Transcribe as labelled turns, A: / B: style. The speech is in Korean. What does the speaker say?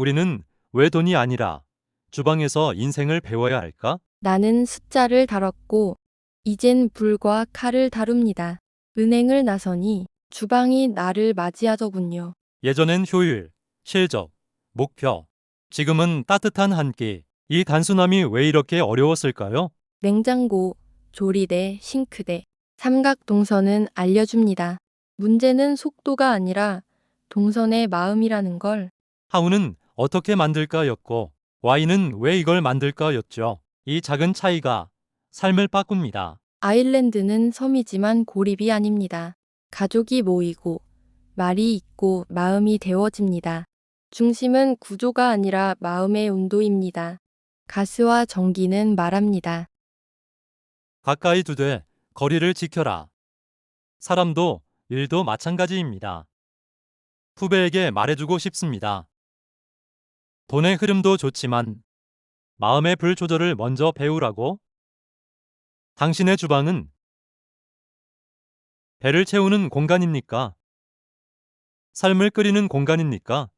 A: 우리는 왜 돈이 아니라 주방에서 인생을 배워야 할까?
B: 나는 숫자를 다뤘고 이젠 불과 칼을 다룹니다. 은행을 나서니 주방이 나를 맞이하더군요.
A: 예전엔 효율, 실적, 목표, 지금은 따뜻한 한 끼. 이 단순함이 왜 이렇게 어려웠을까요?
B: 냉장고, 조리대, 싱크대, 삼각 동선은 알려줍니다. 문제는 속도가 아니라 동선의 마음이라는 걸
A: 하우는 어떻게 만들까였고 와이는 왜 이걸 만들까였죠. 이 작은 차이가 삶을 바꿉니다.
B: 아일랜드는 섬이지만 고립이 아닙니다. 가족이 모이고 말이 있고 마음이 데워집니다. 중심은 구조가 아니라 마음의 온도입니다. 가스와 전기는 말합니다.
A: 가까이 두되 거리를 지켜라. 사람도 일도 마찬가지입니다. 후배에게 말해주고 싶습니다. 돈의 흐름도 좋지만 마음의 불 조절을 먼저 배우라고. 당신의 주방은 배를 채우는 공간입니까? 삶을 끓이는 공간입니까?